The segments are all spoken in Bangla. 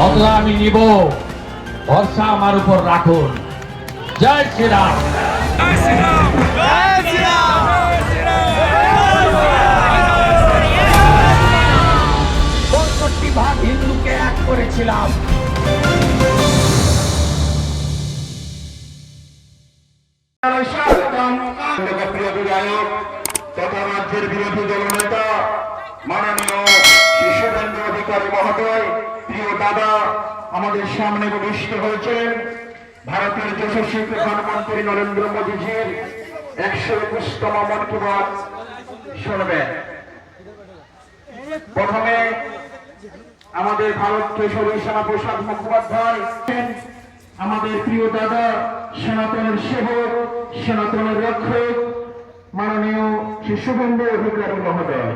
বদলা আমি নিব। ভরসা আমার উপর রাখুন। জয় শ্রীরাম। পঁয়ষট্টি ভাগ হিন্দুকে এক করেছিলাম। তথা রাজ্যের বিরোধী দলনেতা মাননীয় শিশুবেন্দ্র অধিকারী মহোদয় প্রিয় দাদা, আমাদের সামনে উপবিষ্ট হয়েছেন ভারতের যশস্বী প্রধানমন্ত্রী নরেন্দ্র মোদীজির একশো একুশতম মন কি বাত শুনবেন প্রথমে আমাদের ভারত কেশরী সেনা প্রসাদ মুখোপাধ্যায়, আমাদের প্রিয় দাদা, সনাতনের সেবক, সনাতনের রক্ষক, মাননীয় শ্রী শুভেন্দু অধিকারী মহোদয়।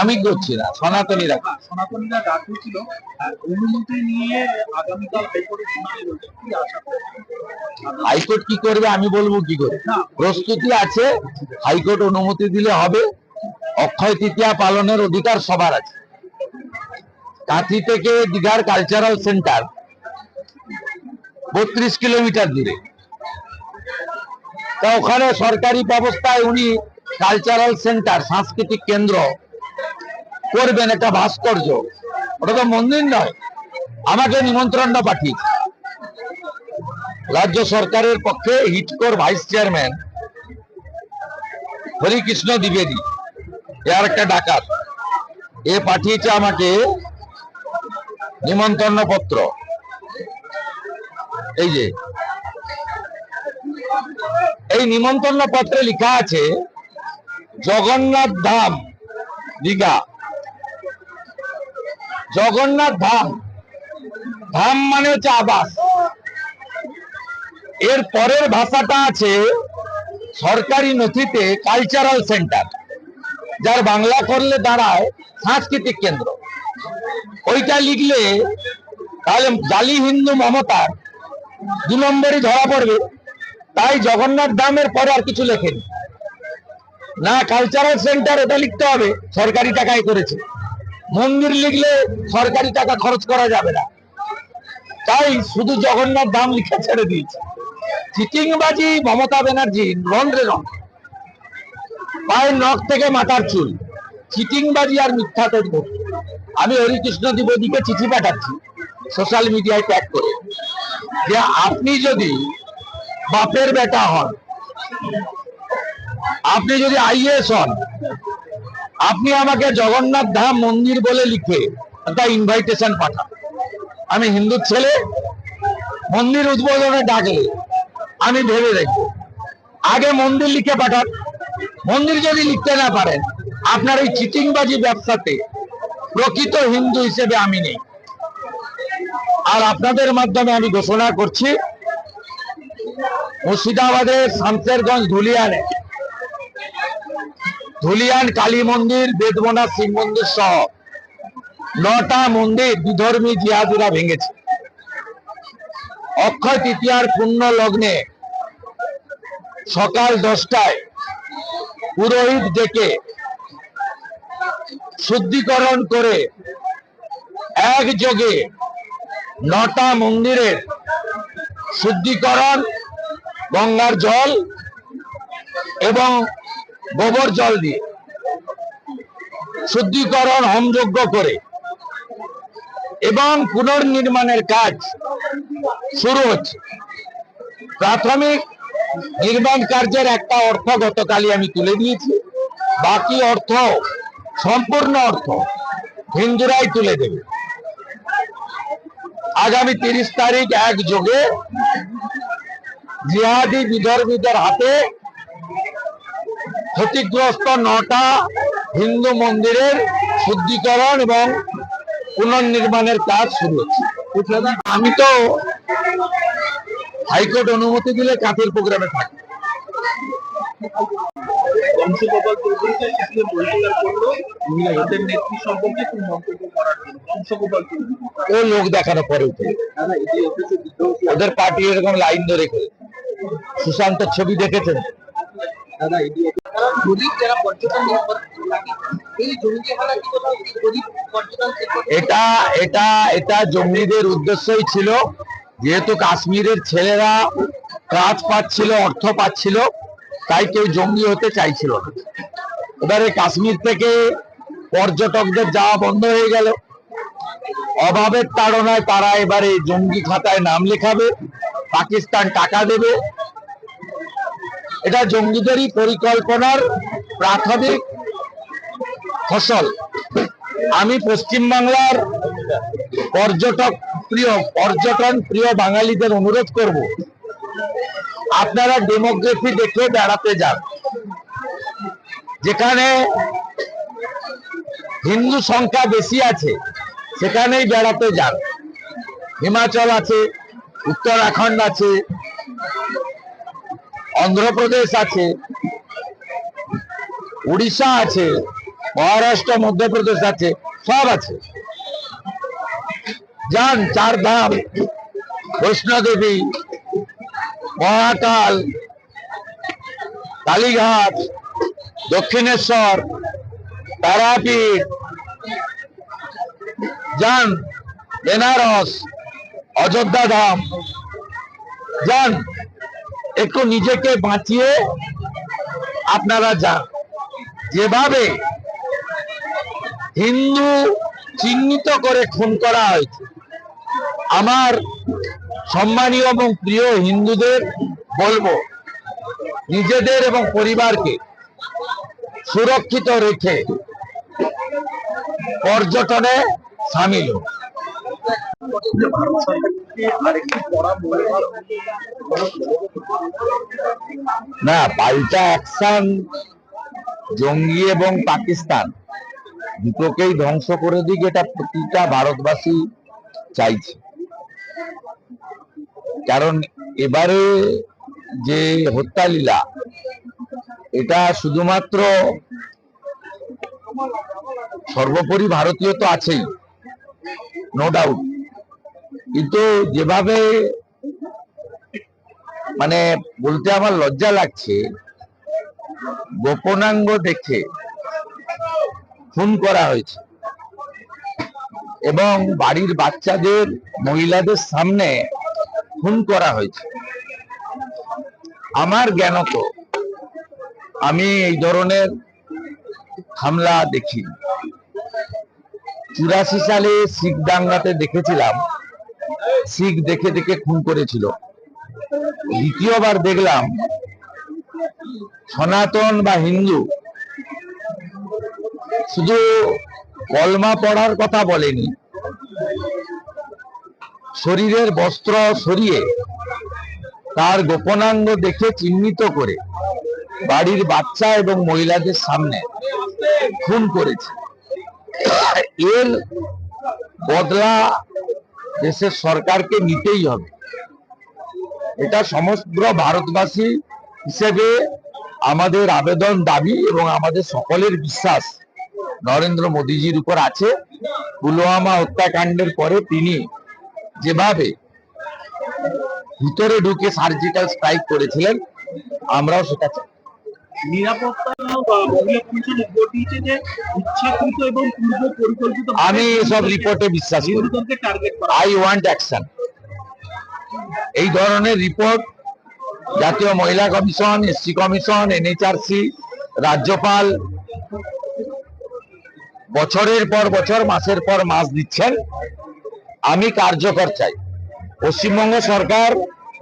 আমি করছি না সনাতনীরা। সনাতনীরা ডাক দিয়েছিল আর অনুমতি নিয়ে আগামীকাল হাইকোর্টে শুনানি রয়েছে কি আশা? হাইকোর্ট কি করবে আমি বলব কি করে? প্রস্তুতি আছে হাইকোর্ট অনুমতি দিলে হবে অক্ষয় তৃতীয়া পালনের অধিকার সবার আছে। কাঁথি থেকে দীঘার কালচারাল সেন্টার বত্রিশ কিলোমিটার দূরে। তা ওখানে সরকারি ব্যবস্থায় উনি কালচারাল সেন্টার সাংস্কৃতিক কেন্দ্র করবেন একটা ভাস্কর্য। ওটা তো মন্দির নয়, আমাকে নিমন্ত্রণটা পাঠিয়েছে রাজ্য সরকারের পক্ষে হিটকোর ভাইস চেয়ারম্যান হরিকৃষ্ণ দ্বিবেদী এর একটা ডাকাত। এ পাঠিয়েছে আমাকে নিমন্ত্রণ পত্র এই যে, এই নিমন্ত্রণ পত্রে লেখা আছে জগন্নাথ ধাম, দীঘা। জগন্নাথ ধাম ধাম মানে হচ্ছে আবাস। এর পরের ভাষাটা আছে সরকারি নথিতে কালচারাল সেন্টার যার বাংলা করলে দাঁড়ায় সাংস্কৃতিক কেন্দ্র। ওইটা লিখলে তাহলে জালি হিন্দু মমতার দু নম্বরই ধরা পড়বে, তাই জগন্নাথ ধামের পরে আর কিছু লেখেনি। না কালচারাল সেন্টার ওটা লিখতে হবে। সরকারি টাকায় করেছে। মন্দির লিখলে সরকারি টাকা খরচ করা যাবে না। তাই শুধু জগন্নাথ দাম লিখে ছেড়ে দিয়েছে। চিটিংবাজি, মমতা ব্যানার্জি রন্ধ্রে রং পায়ের নখ থেকে মাথার চুল। চিটিংবাজি আর মিথ্যা তথ্য। আমি হরিকৃষ্ণ দ্বিবেদীকে চিঠি পাঠাচ্ছি সোশ্যাল মিডিয়ায় ট্যাগ করে। যে আপনি যদি বাপের বেটা হন আপনি যদি আইএস হন, আপনি আমাকে জগন্নাথ ধাম মন্দির বলে লিখে একটা ইনভাইটেশন পাঠান। আমি হিন্দুর ছেলে, মন্দির উদ্বোধনে ডাকলে, আমি ভেবে দেখব। আগে মন্দির লিখে পাঠান। মন্দির যদি লিখতে না পারেন, আপনার এই চিটিংবাজি ব্যবসাতে প্রকৃত হিন্দু হিসেবে আমি নেই। আর আপনাদের মাধ্যমে আমি ঘোষণা করছি, মুর্শিদাবাদের শামসেরগঞ্জ ধুলিয়ানে ধুলিয়ান, কালী মন্দির বেদবনা শিব মন্দির সহ নটা মন্দির বিধর্মী জিহাদিরা ভেঙেছে। অক্ষয় তৃতীয়ার পূর্ণ লগ্নে সকাল দশটায় পুরোহিত ডেকে শুদ্ধিকরণ করে একযোগে নটা মন্দিরের শুদ্ধিকরণ, গঙ্গার জল এবং গোবর জল দিয়ে শুদ্ধিকরণ, হোমযজ্ঞ করে এবং পুনর্নির্মাণের কাজ শুরু হচ্ছে। প্রাথমিক নির্মাণ কার্যের একটা অর্থ গতকালই আমি তুলে দিয়েছি। বাকি অর্থ, সম্পূর্ণ অর্থ হিন্দুরাই তুলে দেবে। আগামী তিরিশ তারিখ এক যোগে জিহাদি বিধর্মীদের হাতে ক্ষতিগ্রস্ত নটা হিন্দু মন্দিরের শুদ্ধিকরণ এবং পুনর্নির্মাণের কাজ শুরু হচ্ছে। আমি তো হাইকোর্ট অনুমতি দিলে কাঁথের প্রোগ্রামে থাকি ও লোক দেখানো পরে ওদের পার্টি এরকম লাইন ধরে করে। সুশান্তর ছবি দেখেছেন? এটা এটা এটা জঙ্গিদের উদ্দেশ্যই ছিল। যেহেতু কাশ্মীরের ছেলেরা কাজ পাচ্ছিল, অর্থ পাচ্ছিল, তাই কেউ জঙ্গি হতে চাইছিল এবারে কাশ্মীর থেকে পর্যটকদের যাওয়া বন্ধ হয়ে গেল। অভাবের তাড়নায় তারা এবারে জঙ্গি খাতায় নাম লেখাবে, পাকিস্তান টাকা দেবে এটা জঙ্গিদেরই পরিকল্পনার প্রাথমিক ফসল। আমি পশ্চিমবাংলার পর্যটক প্রিয়, পর্যটন প্রিয় বাঙালিদের অনুরোধ করব, আপনারা ডেমোগ্রাফি দেখে বেড়াতে যান। যেখানে হিন্দু সংখ্যা বেশি আছে, সেখানেই বেড়াতে যান। হিমাচল আছে, উত্তরাখণ্ড আছে অন্ধ্রপ্রদেশ আছে, উড়িষ্যা আছে, মহারাষ্ট্র, মধ্যপ্রদেশ আছে, সব আছে। যান, চার ধাম, বৈষ্ণোদেবী, মহাকাল, কালীঘাট, দক্ষিণেশ্বর, তারাপীঠ। যান, বেনারস, অযোধ্যা ধাম। যান একটু নিজেকে বাঁচিয়ে আপনারা যান। যেভাবে হিন্দু চিহ্নিত করে খুন করা হয়েছে, আমার সম্মানীয় এবং প্রিয় হিন্দুদের বলব, নিজেদের এবং পরিবারকে সুরক্ষিত রেখে পর্যটনে সামিল না, পাল্টা অ্যাকশন জঙ্গি এবং পাকিস্তান দুটোকেই ধ্বংস করে দিক, এটা প্রতিটা ভারতবাসী চাইছে। কারণ এবারে যে হত্যালীলা, এটা শুধুমাত্র সর্বোপরি ভারতীয় তো আছেই নো ডাউট কিন্তু যেভাবে মানে বলতে আমার লজ্জা লাগছে, গোপনাঙ্গ দেখে খুন করা হয়েছে। এবং বাড়ির বাচ্চাদের, মহিলাদের সামনে খুন করা হয়েছে। আমার জ্ঞানত আমি এই ধরনের হামলা দেখি চুরাশি সালে শিখ দাঙ্গাতে দেখেছিলাম শিখ দেখে দেখে খুন করেছিল। দ্বিতীয়বার দেখলাম, সনাতন বা হিন্দু শুধু কলমা পড়ার কথা বলেনি, শরীরের বস্ত্র সরিয়ে তার গোপনাঙ্গ দেখে চিহ্নিত করে বাড়ির বাচ্চা এবং মহিলাদের সামনে খুন করেছে। এর বদলা দেশের সরকারকে নিতেই হবে। এটা সমগ্র ভারতবাসী হিসেবে আমাদের আবেদন দাবি এবং আমাদের সকলের বিশ্বাস নরেন্দ্র মোদীজির উপর আছে। পুলওয়ামা হত্যাকাণ্ডের পরে তিনি যেভাবে ভিতরে ঢুকে সার্জিক্যাল স্ট্রাইক করেছিলেন, আমরাও সেটা চাই। নিরাপত্তা বা মহিলা কমিশন রিপোর্ট দিয়েছে যে ইচ্ছাকৃত এবং পূর্ব পরিকল্পিত আমি এসব রিপোর্টে বিশ্বাস। করি হিন্দুদেরকে টার্গেট করা আই ওয়ান্ট অ্যাকশন এই ধরনের রিপোর্ট জাতীয় মহিলা কমিশন এসসি কমিশন এনএচআরসি রাজ্যপাল বছরের পর বছর মাসের পর মাস দিচ্ছেন। আমি কার্যকর চাই। পশ্চিমবঙ্গ সরকার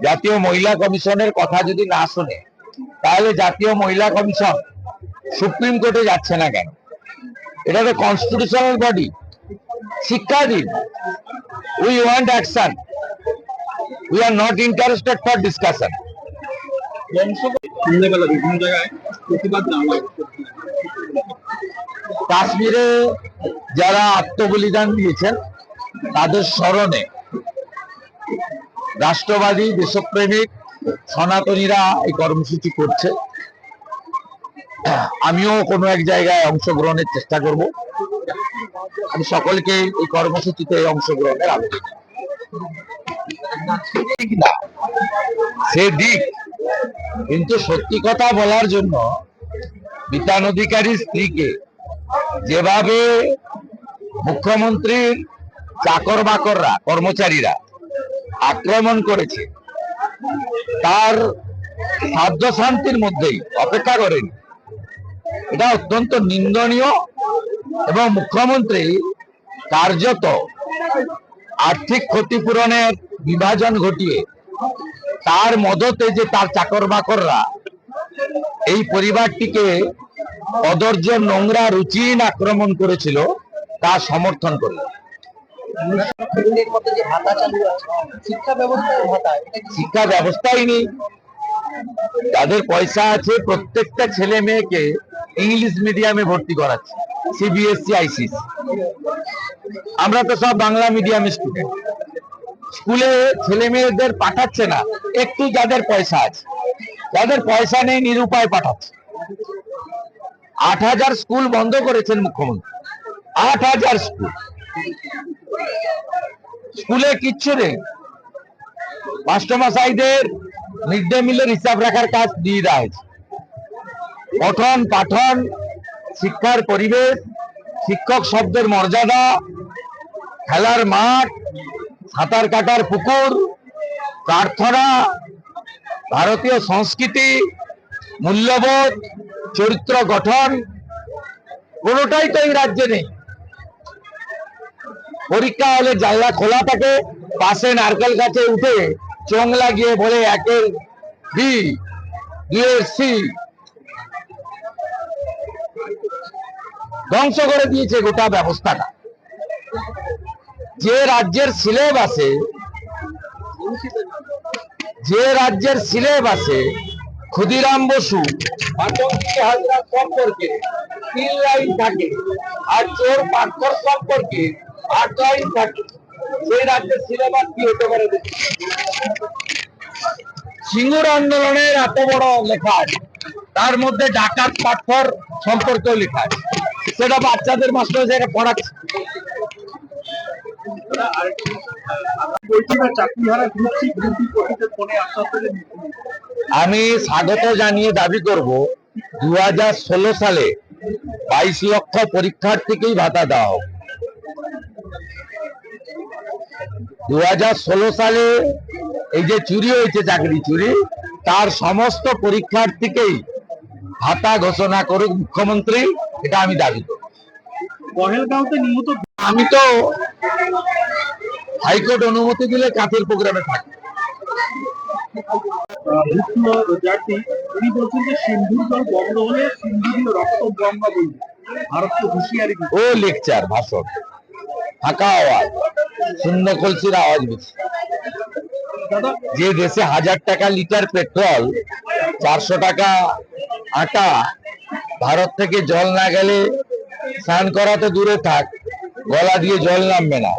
জাতীয় মহিলা কমিশনের কথা যদি না শুনে তাহলে জাতীয় মহিলা কমিশন সুপ্রিম কোর্টে যাচ্ছে না কেন? এটা তো কনস্টিটিউশনাল বডি শিক্ষা দিন। We want action we are not interested for discussion কাশ্মীরে যারা আত্মবলিদান দিয়েছেন, তাদের স্মরণে রাষ্ট্রবাদী দেশপ্রেমিক সনাতনীরা এই কর্মসূচি করছে। আমিও কোনো এক জায়গায় অংশগ্রহণের চেষ্টা করব। আমি সকলকে এই কর্মসূচিতে অংশগ্রহণের আবেদন সে দিক কিন্তু সত্যি কথা বলার জন্য বিতান অধিকারী স্ত্রীকে যেভাবে মুখ্যমন্ত্রীর চাকর বাকররা, কর্মচারীরা আক্রমণ করেছে তার সাধ্য শান্তির মধ্যেই অপেক্ষা করেন। এটা অত্যন্ত নিন্দনীয় এবং মুখ্যমন্ত্রী কার্যত আর্থিক ক্ষতিপূরণের বিভাজন ঘটিয়ে তার মদতে যে তার চাকর বাকররা এই পরিবারটিকে অদর্য নোংরা রুচিহীন আক্রমণ করেছিল, তা সমর্থন করল শিক্ষা ব্যবস্থাই নেই। তাদের পয়সা আছে, প্রত্যেকটা ছেলে মেয়েকে ইংলিশ মিডিয়ামে ভর্তি করাচ্ছে সিবিএসসি আইসিসি আমরা তো সব বাংলা মিডিয়াম স্টুডেন্ট। স্কুলে ছেলে মেয়েদের পাঠাচ্ছে না, একটু যাদের পয়সা আছে। যাদের পয়সা নেই, নিরুপায় পাঠাচ্ছে। আট হাজার স্কুল বন্ধ করেছেন মুখ্যমন্ত্রী। আট হাজার স্কুল। স্কুলে কিচ্ছু নেই। মাস্টারমশাইদের মিড ডে মিলের হিসাব রাখার কাজ দিয়ে দেওয়া পঠন পাঠন, শিক্ষার পরিবেশ, শিক্ষক শব্দের মর্যাদা, খেলার মাঠ, সাঁতার কাটার পুকুর, প্রার্থনা, ভারতীয় সংস্কৃতি, মূল্যবোধ, চরিত্র গঠন, কোনোটাই তো এই রাজ্যে নেই। পরীক্ষা হলে জানলা খোলা থাকে, পাশে নারকেল গাছে উঠে চোং লাগিয়ে বলে একের বি দুয়ের সি। ধ্বংস করে দিয়েছে গোটা ব্যবস্থাটা। যে রাজ্যের সিলেবাসে যে রাজ্যের সিলেবাসে ক্ষুদিরাম বসু সম্পর্কে তিন লাইন থাকে। আর চোর পাক্ষর সম্পর্কে সিঙ্গুর আন্দোলনের এত বড় লেখা তার মধ্যে ডাকাত পাথর সম্পর্কেও লেখা সেটা বাচ্চাদের মাস্টার সেটা পড়াচ্ছে। আমি স্বাগত জানিয়ে দাবি করব দু হাজার ষোলো সালে বাইশ লক্ষ পরীক্ষার্থীকেই ভাতা দেওয়া হোক। দু হাজার ষোলো সালে এই যে চুরি হয়েছে চাকরি চুরি তার সমস্ত পরীক্ষার্থীকেই ভাতা ঘোষণা করুক মুখ্যমন্ত্রী এটা আমি দাবি করি। আমি তো হাইকোর্ট অনুমতি দিলে কাঁথের প্রোগ্রামে থাকি। তিনি বলছেন যে সিন্ধুর জল বন্ধ হলে সিন্ধু রক্ত গঙ্গা বলবে ভারতকে হুঁশিয়ারি ও লেকচার ভাষণ। ফাঁকা আওয়াজ, শূন্য কলসির আওয়াজ বেশি। যে দেশে হাজার টাকা লিটার পেট্রোল, চারশো টাকা আটা, ভারত থেকে জল না গেলে স্নান করা তো দূরে থাক, গলা দিয়ে জল নামবে না।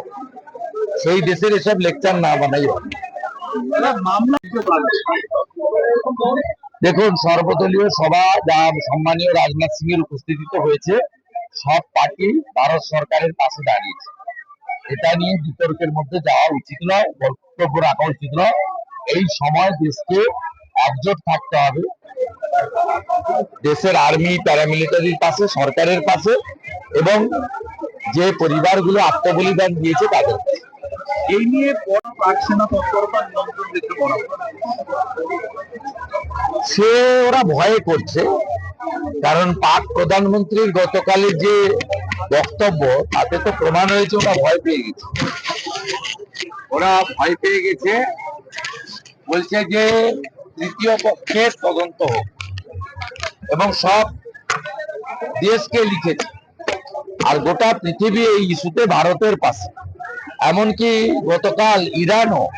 সেই দেশের এসব লেকচার না বানাই দেখুন, সর্বদলীয় সভা যা সম্মানীয় রাজনাথ সিং এর উপস্থিতিতে হয়েছে, সব পার্টি ভারত সরকারের পাশে দাঁড়িয়েছে। এটা নিয়ে বিতর্কের মধ্যে যাওয়া উচিত নয় বক্তব্য রাখা উচিত নয়। এই সময় দেশকে একজোট থাকতে হবে। দেশের আর্মি প্যারামিলিটারির পাশে সরকারের পাশে এবং যে পরিবারগুলো আত্মবলিদান দিয়েছে তাদের এই নিয়ে। সে ওরা ভয়ে করছে। কারণ পাক প্রধানমন্ত্রীর গতকালের যে বক্তব্য তাতে তো প্রমাণ হয়েছে ওরা ভয় পেয়ে গেছে। ওরা ভয় পেয়ে গেছে বলছে যে তৃতীয় পক্ষের তদন্ত হোক। এবং সব দেশকে লিখেছে। আর গোটা পৃথিবী এই ইস্যুতে ভারতের পাশে। এমনকি গতকাল ইরানও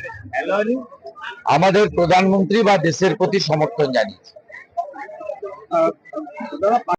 আমাদের প্রধানমন্ত্রী বা দেশের প্রতি সমর্থন জানিয়েছে। দাদা